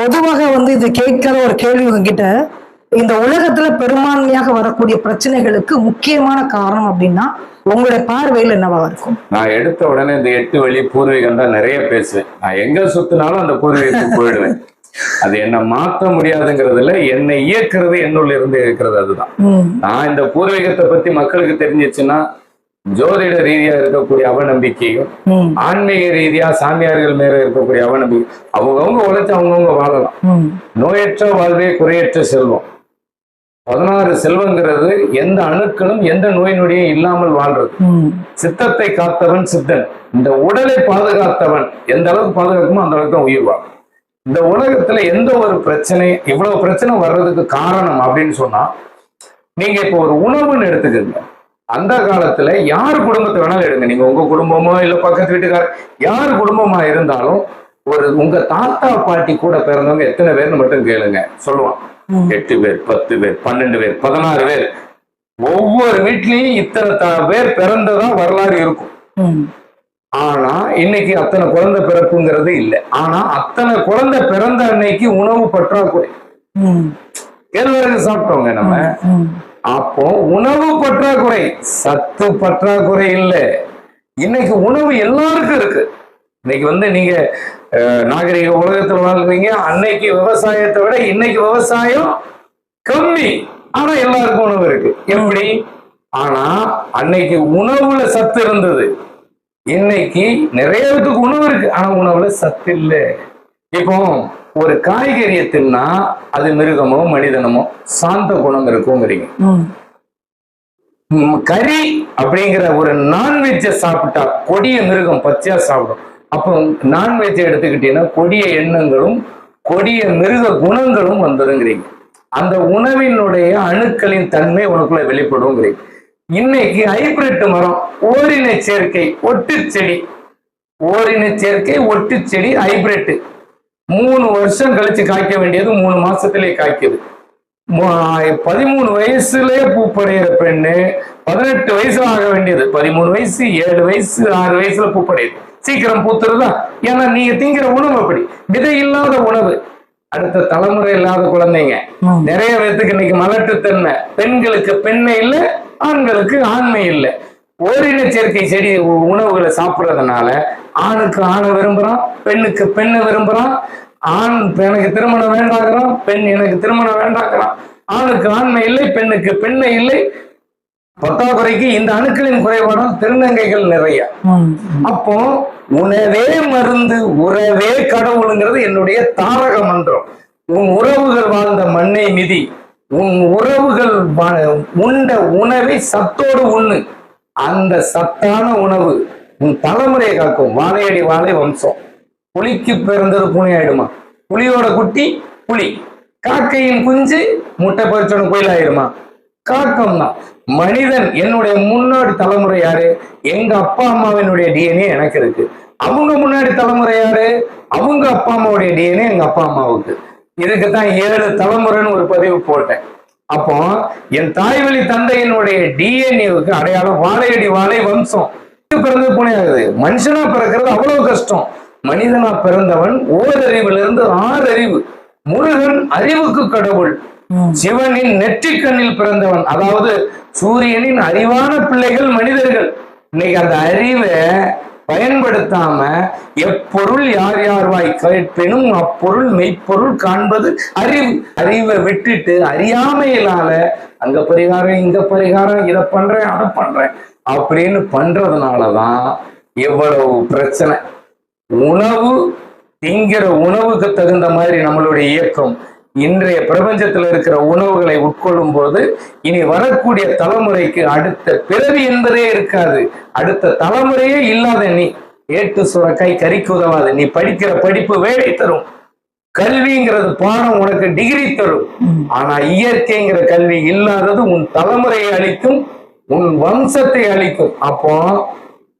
பொதுவாக வந்து இது கேட்கிற ஒரு கேள்வி உங்ககிட்ட இந்த உலகத்துல பெரும்பான்மையாக வரக்கூடிய பிரச்சனைகளுக்கு முக்கியமான காரணம் அப்படின்னா உங்களுடைய பார்வையில் என்னவா இருக்கும்? நான் எடுத்த உடனே இந்த எட்டு வழி பூர்வீகம் தான் நிறைய பேசுவேன். நான் எங்க சுத்தினாலும் அந்த பூர்வீகத்துக்கு போயிடுவேன். அது என்ன மாற்ற முடியாதுங்கிறதுல என்னை இயக்குறது என்னுள்ள இருந்து இருக்கிறது அதுதான். நான் இந்த பூர்வீகத்தை பத்தி மக்களுக்கு தெரிஞ்சிச்சுன்னா ஜோதிட ரீதியா இருக்கக்கூடிய அவநம்பிக்கையும் ஆன்மீக ரீதியா சாமியார்கள் மேல இருக்கக்கூடிய அவநம்பிக்கை அவங்கவுங்க உழைச்சு அவங்கவுங்க வாழலாம். நோயற்ற வாழ்வே குறையற்ற செல்வம். பதினாறு செல்வங்கிறது எந்த அணுக்களும் எந்த நோய் நொடியும் இல்லாமல் வாழ்றது. சித்தத்தை காத்தவன் சித்தன். இந்த உடலை பாதுகாத்தவன் எந்த அளவுக்கு பாதுகாக்குமோ அந்த அளவுக்கு தான் உயிர் வாழும் இந்த உலகத்துல எந்த ஒரு பிரச்சனை இவ்வளவு பிரச்சனை வர்றதுக்கு காரணம் அப்படின்னு சொன்னா நீங்க இப்போ ஒரு உணவுன்னு எடுத்துக்கோங்க. அந்த காலத்துல யார் குடும்பத்தை வேணாலும் எடுங்க. நீங்க உங்க குடும்பமோ இல்ல பக்கத்து வீட்டுக்கார யார் குடும்பமா இருந்தாலும் ஒரு உங்க தாத்தா பாட்டி கூட பிறந்தவங்க எத்தனை பேர்னு மட்டும் கேளுங்க. சொல்லுவான். எட்டு பேர் பத்து பேர் பன்னெண்டு பேர் பதினாறு பேர். ஒவ்வொரு வீட்லயும் இத்தனை பேர் பிறந்ததா வரலாறு இருக்கும். ஆனா இன்னைக்கு அத்தனை குழந்தை பிறப்புங்கிறது இல்லை. ஆனா அத்தனை குழந்தை பிறந்த அன்னைக்கு உணவு பற்றாக்குறை. கேழ்வரகு சாப்பிட்டோங்க நம்ம. அப்போ உணவு பற்றாக்குறை சத்து பற்றாக்குறை இல்லை. இன்னைக்கு உணவு எல்லாருக்கும் இருக்கு. இன்னைக்கு வந்து நீங்க நாகரிக உலகத்தில் வாழ்றீங்க அன்னைக்கு விவசாயத்தை விட இன்னைக்கு விவசாயம் கம்மி. ஆனா எல்லாருக்கும் உணவு இருக்கு. எப்படி? ஆனா அன்னைக்கு உணவுல சத்து இருந்தது. இன்னைக்கு நிறைய பேருக்கு உணவு இருக்கு. ஆனா உணவுல சத்து இல்லை. இப்போ ஒரு காய்கறியை தின்னா அது மிருகமோ மனிதனமோ சாந்த குணம் இருக்குங்கிறீங்க. கறி அப்படிங்கிற ஒரு நான்வெஜ்ஜை சாப்பிட்டா கொடிய மிருகம் பச்சையா சாப்பிடும். அப்போ நான்வெஜ்ஜை எடுத்துக்கிட்டீங்கன்னா கொடிய எண்ணங்களும் கொடிய மிருக குணங்களும் வந்துருங்கிறீங்க அந்த உணவினுடைய அணுக்களின் தன்மை உனக்குள்ள வெளிப்படுங்கிறீங்க. இன்னைக்கு ஹைபிரிட் மரம் ஓரின சேர்க்கை ஒட்டு செடி ஓரின சேர்க்கை ஒட்டு செடி ஹைபிரிட் மூணு வருஷம் கழிச்சு காய்க்க வேண்டியது மூணு மாசத்திலே காய்க்குது. பதிமூணு வயசுலயே பூப்படைகிற பெண்ணு பதினெட்டு வயசுல ஆக வேண்டியது. பதிமூணு வயசு ஏழு வயசு ஆறு வயசுல பூப்படையுது. சீக்கிரம் பூத்துறதா ஏன்னா நீங்க திங்கிற உணவு அப்படி. விதை இல்லாத உணவு. அடுத்த தலைமுறை இல்லாத குழந்தைங்க. நிறைய பேத்துக்கு இன்னைக்கு மலட்டுத்தன்மை. பெண்களுக்கு பெண்ணை இல்லை ஆண்களுக்கு ஆண்மை இல்லை. ஓரின சேர்க்கை செடி உணவுகளை சாப்பிடுறதுனால ஆணுக்கு ஆணை விரும்புறான் பெண்ணுக்கு பெண்ணை விரும்புறான் ஆண் எனக்கு திருமணம் வேண்டாங்கிறான் பெண் எனக்கு திருமணம் வேண்டாங்கிறான். ஆணுக்கு ஆண்மை இல்லை பெண்ணுக்கு பெண்ணை இல்லை. பற்றாக்குறைக்கு இந்த அணுக்களின் குறைபாடும் திருநங்கைகள் நிறைய. அப்போ உணவே மருந்து உறவே கடவுளுங்கிறது என்னுடைய தாரக மந்திரம். உன் உறவுகள் வாழ்ந்த மண்ணை மிதி. உன் உறவுகள் உண்ட உணவை சத்தோடு உண்ணு. அந்த சத்தான உணவு உன் தலைமுறையை காக்கும். வாழையடி வாழை வம்சம். புலிக்கு பிறந்தது புனி ஆயிடுமா புலியோட குட்டி புலி காக்கையின் குஞ்சு முட்டை பறிச்சோட கோயில் ஆயிடுமா காக்கம் தான் மனிதன் என்னுடைய முன்னாடி தலைமுறை யாரு? எங்க அப்பா அம்மாவினுடைய டிஎன்ஏ எனக்கு இருக்கு. அவங்க முன்னாடி தலைமுறை யாரு? அவங்க அப்பா அம்மாவுடைய டிஎன்ஏ எங்க அப்பா அம்மாவுக்கு. இதுக்கு தான் ஏழு தலைமுறைன்னு ஒரு பதிவு போட்டேன். அப்போ என் தாய் வழி தந்தையினுடைய டிஎன்ஏவுக்கு அடையாளம் வாழையடி வாழை வம்சம். பிறந்து புனை ஆகுது. மனுஷனா பிறக்கிறது அவ்வளவு கஷ்டம். மனிதனா பிறந்தவன் ஓரறிவிலிருந்து ஆறு அறிவு முருகன் அறிவுக்கு கடவுள். சிவனின் நெற்றிக்கண்ணில் பிறந்தவன். அதாவது சூரியனின் அறிவான பிள்ளைகள் மனிதர்கள். இன்னைக்கு அந்த அறிவை பயன்படுத்தாம எப்பொருள் யார் யார் வாய் கேட்பினும் அப்பொருள் மெய்ப்பொருள் காண்பது அறிவு. அறிவை விட்டுட்டு அறியாமையிலால அங்க பரிகாரம் இங்க பரிகாரம் இதை பண்றேன் அதை பண்றேன் அப்படின்னு பண்றதுனாலதான் இவ்வளவு பிரச்சனை. உணவு திங்கிற உணவுக்கு தகுந்த மாதிரி நம்மளுடைய இயக்கம். இன்றைய பிரபஞ்சத்தில் இருக்கிற உணவுகளை உட்கொள்ளும் போது இனி வரக்கூடிய தலைமுறைக்கு அடுத்த பிறவி என்பதே இருக்காது. அடுத்த தலைமுறையே இல்லாத நீ ஏட்டு சுரக்காய் கறிக்கு உதவாது நீ படிக்கிற படிப்பு வேலை தரும். கல்விங்கிறது பாடம் உனக்கு டிகிரி தரும். ஆனா இயற்கைங்கிற கல்வி இல்லாதது உன் தலைமுறையை அளிக்கும் உன் வம்சத்தை அளிக்கும் அப்போ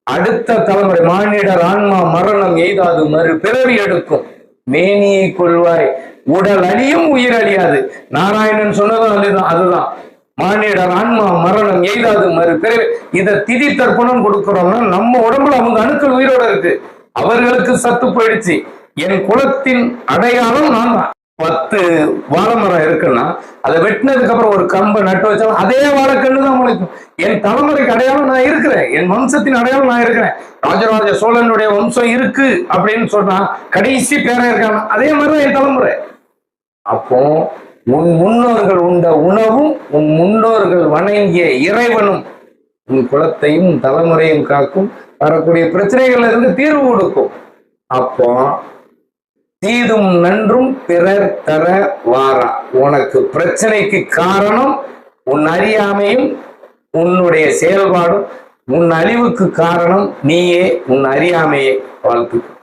அடுத்த தலைமுறை மானிடர் ஆன்மா மரணம் எய்தாது மறு பிறவி எடுக்கும். மேனியை கொள்வாய். உடல் அழியும் உயிர் அழியாது. நாராயணன் சொன்னதும் அதுதான் அதுதான். மானிடர் ஆன்மா மரணம் எய்தாது மறு இதை திதி தர்ப்பணம் கொடுக்கிறோம்னா நம்ம உடம்புல அவங்க அணுக்கள் உயிரோட இருக்கு. அவர்களுக்கு சத்து போயிடுச்சு. என் குலத்தின் அடையாளம் நான் தான். பத்து வாழை மரம் இருக்குன்னா அதை வெட்டினதுக்கு அப்புறம் ஒரு கம்பை நட்டு வச்சாலும் அதே வாழைக்கண்ணு தான் முளைக்கும். என் தலைமுறைக்கு அடையாளம் நான் இருக்கிறேன். என் வம்சத்தின் அடையாளம் நான் இருக்கிறேன். ராஜராஜ சோழனுடைய வம்சம் இருக்கு அப்படின்னு சொன்னா கடைசி பேரன் இருக்காங்க அதே மாதிரிதான் என் தலைமுறை. அப்போ உன் முன்னோர்கள் உண்ட உணவும் உன் முன்னோர்கள் வணங்கிய இறைவனும் உன் குலத்தையும் தலைமுறையும் காக்கும். வரக்கூடிய பிரச்சனைகள்ல இருந்து தீர்வு கொடுக்கும். அப்போ தீதும் நன்றும் பிறர் தர வாரா. உனக்கு பிரச்சனைக்கு காரணம் உன் அறியாமையும் உன்னுடைய செயல்பாடும் உன் அழிவுக்கு காரணம் நீயே உன் அறியாமையை வாழ்த்துக்கும்.